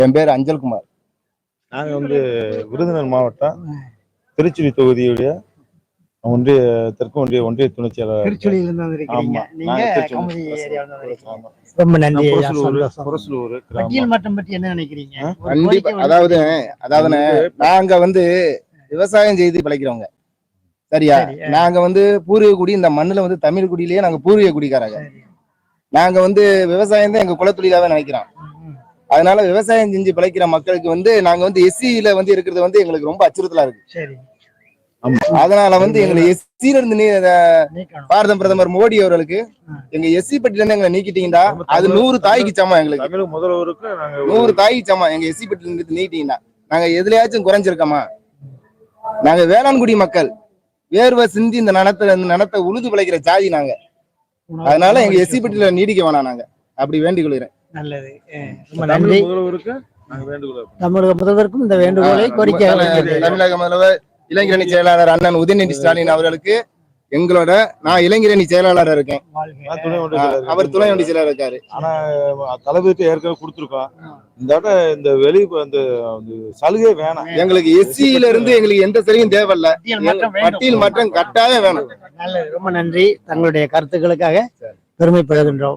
என் பேர் அஞ்சல்குமார். நாங்க வந்து விருதுநகர் மாவட்டம் திருச்சுழி தொகுதியுடைய ஒன்றிய தெற்கு ஒன்றிய ஒன்றிய துணை செயலாளர் அதாவது அதாவதுண்ணே நாங்க வந்து விவசாயம் செய்து பிழைக்கிறவங்க. சரியா. நாங்க வந்து பூர்வீக குடி இந்த மண்ணுல வந்து தமிழ் குடியிலேயே நாங்க பூர்வீக குடிக்காரங்க. நாங்க வந்து விவசாயம் தான் எங்க குலத்தொழிலாவே நினைக்கிறோம். அதனால விவசாயம் செஞ்சு பிழைக்கிற மக்களுக்கு வந்து நாங்க வந்து எஸ்சியில வந்து இருக்கிறது வந்து எங்களுக்கு ரொம்ப அச்சுறுத்தலா இருக்கு. சரி. அதனால வந்து எங்களை எஸ்சியில இருந்து நீ- பாரத பிரதமர் மோடி அவர்களுக்கு. எங்க எஸ்சி பட்டியல இருந்து எங்களை நீக்கிட்டீங்கன்னா அது நூறு தாய்க்கு சமம் எங்களுக்கு. முதல்வருக்கு நூறு தாய்க்கு சமம் எங்க எஸ்சி பட்டியல இருந்து நீக்கிட்டீங்கன்னா. நாங்க எதுலயாச்சும் குறைஞ்சிருக்கோமா? நாங்க வேளாண்குடி மக்கள். வேர்வை சிந்தி இந்த நனத்தை இந்த நனத்தை உழுது பிழைக்கிற ஜாதி நாங்க. அதனால எங்க எஸ்சி பட்டியல நீடிக்க வேணாம் நாங்க. அப்படி வேண்டிக் கொள்கிறேன். நல்லது. ரொம்ப தமிழக நன்றி. முதல்வருக்கும் இந்த வேண்டுகோளை கோரிக்கை தமிழக- முதல்வர் இளைஞரணி செயலாளர் அண்ணன் உதயநிதி ஸ்டாலின் அவர்களுக்கு எங்களோட நான் இளைஞரணி செயலாளர் இருக்கேன் அவர் துணை ஒன்றிய செயலாளர் இருக்காரு. ஆனா தளபதிக்கு ஏற்கனவே கொடுத்துருக்கோம் இந்த இந்த வெளி அந்த சலுகை வேணாம். எங்களுக்கு எஸ்சியில இருந்து எங்களுக்கு எந்த சரியும் தேவையில்ல. பட்டியல் மாற்றம் மாற்றம் கட்டாயம் வேணும். நல்லது ரொம்ப நன்றி. தங்களுடைய கருத்துக்களுக்காக பெருமைப்படுகின்றோம்.